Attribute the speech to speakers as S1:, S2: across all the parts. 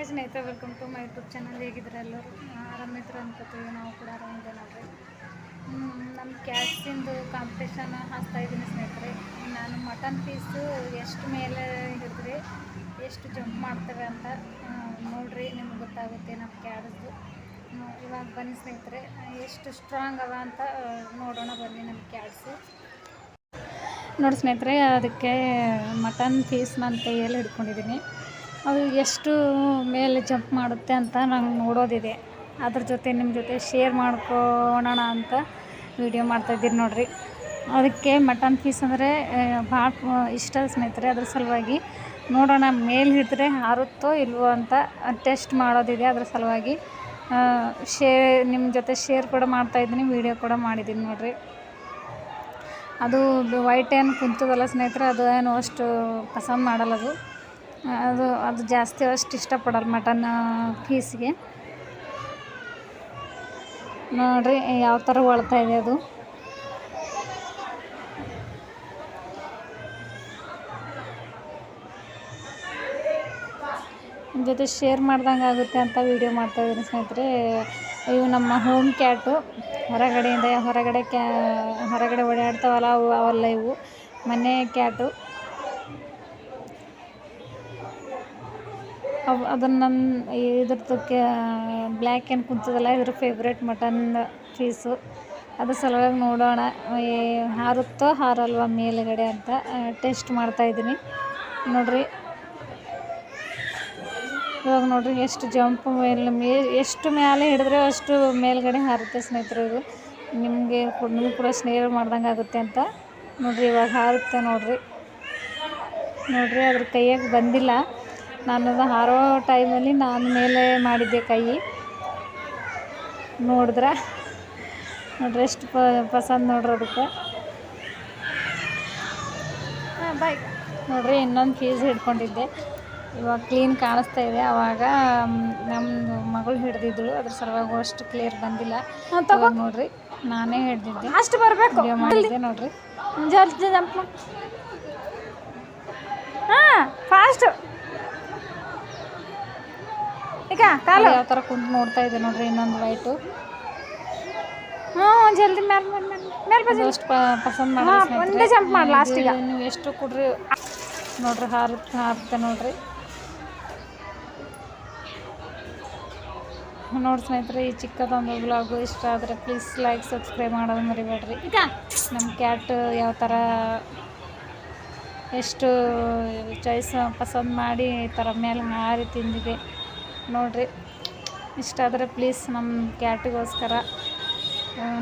S1: Hi ಸ್ನೇಹಿತರೆ welcome to my YouTube channel ಹೇಗಿದ್ರೆ ಎಲ್ಲರೂ? ಆರಾಮಿದ್ರು ಅನ್ಕೋತೀವಿ ನಾವು ಕೂಡ ಆರಾಮಿದ್ದೆ ನೋಡ್ರಿ. ನಮ್ಮ ಕ್ಯಾಟ್ಸಿಂದು ಕಾಂಪಿಟೇಷನ್ ಹಾಕ್ತಾ ಇದ್ದೀನಿ ಸ್ನೇಹಿತರೆ. ನಾನು ಮಟನ್ ಪೀಸು ಎಷ್ಟು ಮೇಲೆ ಹಿಡಿದ್ರಿ, ಎಷ್ಟು ಜಂಪ್ ಮಾಡ್ತೇವೆ ಅಂತ ನೋಡ್ರಿ, ನಿಮ್ಗೆ ಗೊತ್ತಾಗುತ್ತೆ ನಮ್ಮ ಕ್ಯಾಟ್ಸ್ದು ಇವಾಗ ಬನ್ನಿ ಸ್ನೇಹಿತರೆ, ಎಷ್ಟು ಸ್ಟ್ರಾಂಗ್ ಅವ ಅಂತ ನೋಡೋಣ ಬನ್ನಿ ನಮ್ಮ ಕ್ಯಾಟ್ಸು ನೋಡಿ ಸ್ನೇಹಿತರೆ, ಅದಕ್ಕೆ ಮಟನ್ ಪೀಸ್ ನಾನು ಕೈಯಲ್ಲಿ ಹಿಡ್ಕೊಂಡಿದ್ದೀನಿ. ಅದು ಎಷ್ಟು ಮೇಲೆ ಜಂಪ್ ಮಾಡುತ್ತೆ ಅಂತ ನಂಗೆ ನೋಡೋದಿದೆ. ಅದ್ರ ಜೊತೆ ನಿಮ್ಮ ಜೊತೆ ಶೇರ್ ಮಾಡ್ಕೋಣ ಅಂತ ವಿಡಿಯೋ ಮಾಡ್ತಾಯಿದ್ದೀನಿ ನೋಡಿರಿ. ಅದಕ್ಕೆ ಮಟನ್ ಪೀಸ್ ಅಂದರೆ ಭಾಳ ಇಷ್ಟ ಸ್ನೇಹಿತರೆ, ಅದ್ರ ಸಲುವಾಗಿ ನೋಡೋಣ ಮೇಲೆ ಹಿಡಿದ್ರೆ ಹಾರುತ್ತೋ ಇಲ್ವೋ ಅಂತ ಟೆಸ್ಟ್ ಮಾಡೋದಿದೆ ಅದ್ರ ಸಲುವಾಗಿ. ಶೇ ನಿಮ್ಮ ಜೊತೆ ಶೇರ್ ಕೂಡ ಮಾಡ್ತಾಯಿದ್ದೀನಿ ವೀಡಿಯೋ ಕೂಡ ಮಾಡಿದ್ದೀನಿ ನೋಡಿರಿ. ಅದು ವೈಟ್ ಏನು ಕುಂತದಲ್ಲ ಸ್ನೇಹಿತರೆ, ಅದು ಏನು ಅಷ್ಟು ಪಸಂದ್ ಮಾಡಲ್ಲ ಅದು. ಅದು ಅದು ಜಾಸ್ತಿ ಅಷ್ಟು ಇಷ್ಟಪಡಲ್ಲ ಮಟನ್ ಪೀಸ್ಗೆ. ನೋಡ್ರಿ ಯಾವ ಥರ ಒಳ್ತಾ ಇದೆ ಅದು. ಜೊತೆ ಶೇರ್ ಮಾಡ್ದಂಗೆ ಆಗುತ್ತೆ ಅಂತ ವೀಡಿಯೋ ಮಾಡ್ತಾಯಿದ್ದೀನಿ ಸ್ನೇಹಿತರೆ. ಇವು ನಮ್ಮ ಹೋಮ್ ಕ್ಯಾಟು ಹೊರಗಡೆಯಿಂದ ಹೊರಗಡೆ ಕ್ಯಾ, ಹೊರಗಡೆ ಓಡಾಡ್ತಾವಲ್ಲ ಅವು, ಅವೆಲ್ಲ ಇವು. ಮನೆ ಕ್ಯಾಟು ಅವು ಅದನ್ನು ನನ್ನ ಇದ್ರದ್ದು ಕ್ಯಾ ಬ್ಲ್ಯಾಕ್ ಏನು ಕುಂತದಲ್ಲ, ಇದ್ರ ಫೇವ್ರೇಟ್ ಮಟನ್ ಪೀಸು ಅದ್ರ ಸಲುವಾಗಿ ನೋಡೋಣ. ಹಾರುತ್ತೋ ಹಾರಲ್ವ ಮೇಲುಗಡೆ ಅಂತ ಟೆಸ್ಟ್ ಮಾಡ್ತಾಯಿದ್ದೀನಿ ನೋಡ್ರಿ. ಇವಾಗ ನೋಡ್ರಿ, ಎಷ್ಟು ಜಂಪ್ ಮೇಲೆ ಎಷ್ಟು ಮೇಲೆ ಹಿಡಿದ್ರೆ ಅಷ್ಟು ಮೇಲ್ಗಡೆ ಹಾರುತ್ತೆ ಸ್ನೇಹಿತರು ಇದು. ನಿಮಗೆ ನಿಮ್ಗೆ ಕೂಡ ಸ್ನೇಹ ಮಾಡ್ದಂಗೆ ಆಗುತ್ತೆ ಅಂತ. ನೋಡ್ರಿ, ಇವಾಗ ಹಾರುತ್ತೆ ನೋಡ್ರಿ. ನೋಡ್ರಿ, ಅದ್ರ ಕೈಯಾಗೆ ಬಂದಿಲ್ಲ. ನಾನು ಅದು ಹಾರೋ ಟೈಮಲ್ಲಿ ನಾನು ಮೇಲೆ ಮಾಡಿದ್ದೆ ಕೈ. ನೋಡಿದ್ರೆ ನೋಡ್ರಿ ಎಷ್ಟು ಪ ಪಸಂದ್ ನೋಡ್ರಿ ಅದಕ್ಕೆ. ಹಾಂ ಬಾಯ್ ನೋಡ್ರಿ ಇನ್ನೊಂದು ಪೀಸ್ ಹಿಡ್ಕೊಂಡಿದ್ದೆ. ಇವಾಗ ಕ್ಲೀನ್ ಕಾಣಿಸ್ತಾ ಇದೆ. ಅವಾಗ ನಮ್ಮದು ಮಗಳು ಹಿಡ್ದಿದ್ದಳು. ಅದ್ರ ಸಲುವಾಗಿ ಅಷ್ಟು ಕ್ಲಿಯರ್ ಬಂದಿಲ್ಲ. ನೋಡ್ರಿ ನಾನೇ ಹಿಡ್ದಿದ್ದೆ.
S2: ಅಷ್ಟು ಬರಬೇಕು.
S1: ಮಾಡಿದ್ದೆ ನೋಡ್ರಿ.
S2: ಜಲ್ದಿ ಜಂಪ್ ಹಾಂ ಫಾಸ್ಟ್ ಈಗ ಕಾಲು.
S1: ಯಾವ ಥರ ಕುಂತು ನೋಡ್ತಾ ಇದೆ ನೋಡ್ರಿ ಇನ್ನೊಂದು ವೈಟು.
S2: ಹ್ಞೂ ಜಲ್ದಿ ಮ್ಯಾಲ್ ಮ್ಯಾಲ್ ಮ್ಯಾಲ್ ಮ್ಯಾಲ್. ಬಜಿ
S1: ಅಷ್ಟು ಪಸಂದ್ ಮಾಡಿ
S2: ಒಂದೇ jump ಮಾಡು last
S1: ನೀವು ಎಷ್ಟು ಕೊಡ್ರಿ ನೋಡ್ರಿ ಹಾರ ಹಾರುತ್ತೆ ನೋಡ್ರಿ. ನೋಡಿ ಸ್ನೇಹಿತರೆ ಈ ಚಿಕ್ಕದೊಂದು ಬ್ಲಾಗು ಇಷ್ಟ ಆದರೆ ಪ್ಲೀಸ್ ಲೈಕ್ ಸಬ್ಸ್ಕ್ರೈಬ್ ಮಾಡೋದು ಮರಿಬೇಡ್ರಿ.
S2: ಈಗ.
S1: ನಮ್ಮ ಕ್ಯಾಟ್ ಯಾವ ಥರ ಎಷ್ಟು ಚಾಯ್ಸ್ ಪಸಂದ್ ಮಾಡಿ ಈ ಥರ ಮೇಲೆ ಹಾರಿ ತಿಂದಿದೆ. ನೋಡ್ರಿ. ಇಷ್ಟ ಆದರೆ ಪ್ಲೀಸ್ ನಮ್ಮ ಕ್ಯಾಟಿಗೋಸ್ಕರ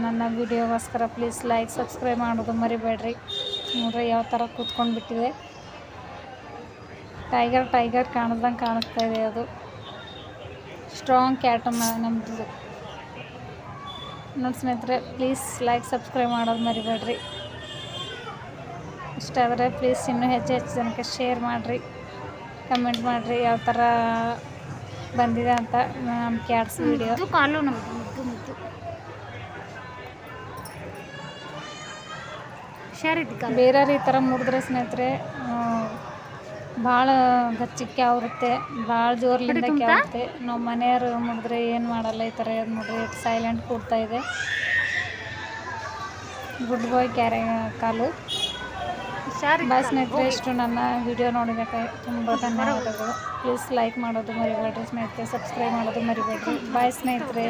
S1: ನನ್ನ ವಿಡಿಯೋಗೋಸ್ಕರ ಪ್ಲೀಸ್ ಲೈಕ್ ಸಬ್ಸ್ಕ್ರೈಬ್ ಮಾಡೋದು ಮರಿಬೇಡ್ರಿ. ನೋಡ್ರಿ ಯಾವ ಥರ ಕೂತ್ಕೊಂಡು ಬಿಟ್ಟಿದೆ. ಟೈಗರ್ ಟೈಗರ್ ಕಾಣ್ದಂಗೆ ಕಾಣಿಸ್ತಾ ಇದೆ ಅದು. ಸ್ಟ್ರಾಂಗ್ ಕ್ಯಾಟ್ ನಮ್ಮದು ನೋಡಿ ಸ್ನೇಹಿತರೆ ಪ್ಲೀಸ್ ಲೈಕ್ ಸಬ್ಸ್ಕ್ರೈಬ್ ಮಾಡೋದು ಮರಿಬೇಡ್ರಿ. ಇಷ್ಟ ಆದರೆ ಪ್ಲೀಸ್ ಇನ್ನೂ ಹೆಚ್ಚು ಹೆಚ್ಚು ಜನಕ್ಕೆ ಶೇರ್ ಮಾಡಿರಿ. ಕಮೆಂಟ್ ಮಾಡಿರಿ ಯಾವ ಥರ ಬಂದಿದೆ ಅಂತ ನಮ್ಮ ಕ್ಯಾಟ್ಸ್ ವಿಡಿಯೋ
S2: ಕಾಲು ನಮ್ಗೆ ಮುದ್ದು ಮುದ್ದು. ಹುಷಾರಿದ್ದ
S1: ಬೇರೆಯವ್ರು ಈ ಥರ ಮುರಿದ್ರೆ ಸ್ನೇಹಿತರೆ ಭಾಳ ಗಚ್ಚಿಕ್ಕೆ ಆಗುತ್ತೆ ಭಾಳ ಜೋರ್ಲಿಂದ
S2: ಕೇಳುತ್ತೆ
S1: ಆಗುತ್ತೆ ನಾವು ಮನೆಯವರು ಮುಡಿದ್ರೆ ಏನು ಮಾಡಲ್ಲ ಈ ಥರ ನೋಡ್ರಿ ಸೈಲೆಂಟ್ ಕೂಡ್ತಾ ಇದೆ. ಗುಡ್ ಬಾಯ್ ಕ್ಯಾರೆ
S2: ಕಾಲು.
S1: ಸ್ನೇಹಿತರೆ ಇಷ್ಟು ನನ್ನ ವಿಡಿಯೋ ನೋಡಿದ್ದಕ್ಕೆ ತುಂಬ ಧನ್ಯವಾದಗಳು. ಪ್ಲೀಸ್ ಲೈಕ್ ಮಾಡೋದು ಮರಿಬೇಡ್ರಿ ಸ್ನೇಹಿತರೆ. ಸಬ್ಸ್ಕ್ರೈಬ್ ಮಾಡೋದು ಮರಿಬೇಡ್ರಿ. ಬಾಯ್ ಸ್ನೇಹಿತರೆ.